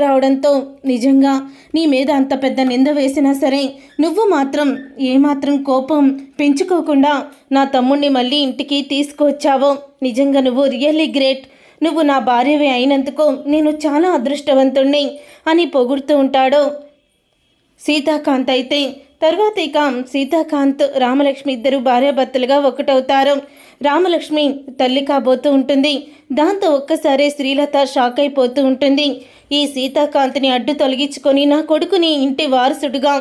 రావడంతో నిజంగా నీ మీద అంత పెద్ద నింద వేసినా సరే నువ్వు మాత్రం ఏమాత్రం కోపం పెంచుకోకుండా నా తమ్ముణ్ణి మళ్ళీ ఇంటికి తీసుకువచ్చావో. నిజంగా నువ్వు రియల్లీ గ్రేట్. నువ్వు నా భార్యవి అయినందుకు నేను చాలా అదృష్టవంతుణ్ణి అని పొగుడుతూ ఉంటాడు సీతాకాంత్. అయితే తర్వాత ఇక సీతాకాంత్ రామలక్ష్మి ఇద్దరు భార్యాభర్తలుగా ఒకటవుతారు. రామలక్ష్మి తల్లి కాబోతూ ఉంటుంది. దాంతో ఒక్కసారే శ్రీలత షాక్ అయిపోతూ ఉంటుంది. ఈ సీతాకాంత్ని అడ్డు తొలగించుకొని నా కొడుకుని ఇంటి వారసుడిగా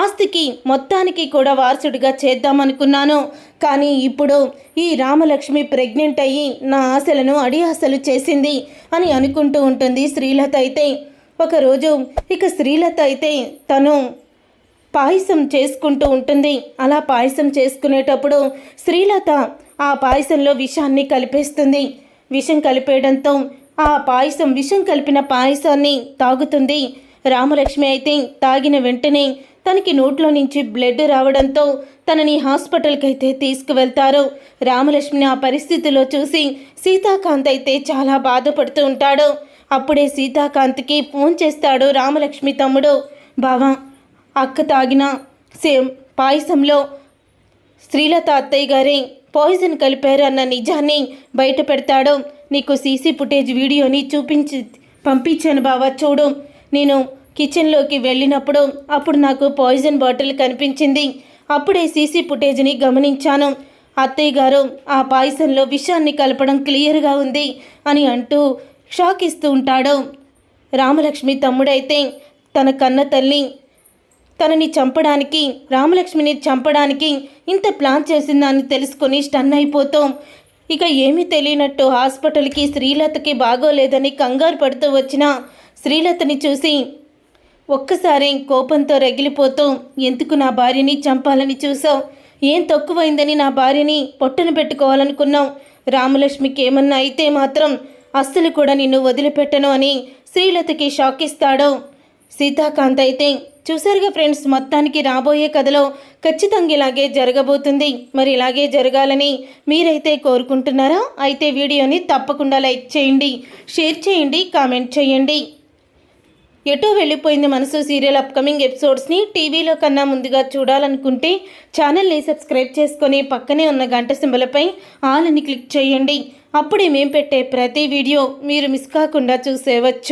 ఆస్తికి మొత్తానికి కూడా వారసుడిగా చేద్దామనుకున్నాను. కానీ ఇప్పుడు ఈ రామలక్ష్మి ప్రెగ్నెంట్ అయ్యి నా ఆశలను అడియాసలు చేసింది అని అనుకుంటూ ఉంటుంది శ్రీలత అయితే. ఒకరోజు ఇక శ్రీలత అయితే తను పాయసం చేసుకుంటూ ఉంటుంది. అలా పాయసం చేసుకునేటప్పుడు శ్రీలత ఆ పాయసంలో విషాన్ని కలిపేస్తుంది. విషం కలిపేయడంతో ఆ పాయసం విషం కలిపిన పాయసాన్ని తాగుతుంది. రామలక్ష్మి అయితే తాగిన వెంటనే తనకి నోట్లో నుంచి బ్లడ్ రావడంతో తనని హాస్పిటల్కి అయితే తీసుకువెళ్తారు. రామలక్ష్మిని ఆ పరిస్థితిలో చూసి సీతాకాంత్ అయితే చాలా బాధపడుతూ ఉంటాడు. అప్పుడే సీతాకాంత్కి ఫోన్ చేస్తాడు రామలక్ష్మి తమ్ముడు. బావా అక్క తాగిన సేమ్ పాయసంలో శ్రీలత అత్తయ్య గారే పాయిజన్ కలిపారు అన్న నిజాన్ని బయట పెడతాడు. నీకు సీసీ ఫుటేజ్ వీడియోని చూపించి పంపించాను బావా చూడు. నేను కిచెన్లోకి వెళ్ళినప్పుడు అప్పుడు నాకు పాయిజన్ బాటిల్ కనిపించింది. అప్పుడే సీసీ ఫుటేజ్ని గమనించాను. అత్తయ్య గారు ఆ పాయసంలో విషాన్ని కలపడం క్లియర్గా ఉంది అని అంటూ షాక్ ఇస్తూ ఉంటాడు. రామలక్ష్మి తమ్ముడైతే తన కన్న తల్లి తనని చంపడానికి రామలక్ష్మిని చంపడానికి ఇంత ప్లాన్ చేసిందని తెలుసుకొని స్టన్ అయిపోతాం. ఇక ఏమీ తెలియనట్టు హాస్పిటల్కి శ్రీలతకి బాగోలేదని కంగారు పడుతూ వచ్చిన శ్రీలతని చూసి ఒక్కసారి కోపంతో రగిలిపోతూ. ఎందుకు నా భార్యని చంపాలని చూసావు? ఏం తక్కువైందని నా భార్యని పొట్టన పెట్టుకోవాలనుకున్నావు? రామలక్ష్మికి ఏమన్నా అయితే మాత్రం అస్సలు కూడా నిన్ను వదిలిపెట్టను అని శ్రీలతకి షాక్ ఇస్తాడు సీతాకాంత్ అయితే చూసారుగా ఫ్రెండ్స్ మొత్తానికి రాబోయే కథలో ఖచ్చితంగా ఇలాగే జరగబోతుంది. మరి ఇలాగే జరగాలని మీరైతే కోరుకుంటున్నారా? అయితే వీడియోని తప్పకుండా లైక్ చేయండి షేర్ చేయండి కామెంట్ చేయండి. ఎటో వెళ్ళిపోయింది మనసు సీరియల్ అప్కమింగ్ ఎపిసోడ్స్ని టీవీలో కన్నా ముందుగా చూడాలనుకుంటే ఛానల్ని సబ్స్క్రైబ్ చేసుకొని పక్కనే ఉన్న గంట సింబలపై ఆల్ అని క్లిక్ చేయండి. అప్పుడే మేము పెట్టే ప్రతి వీడియో మీరు మిస్ కాకుండా చూసేవచ్చు.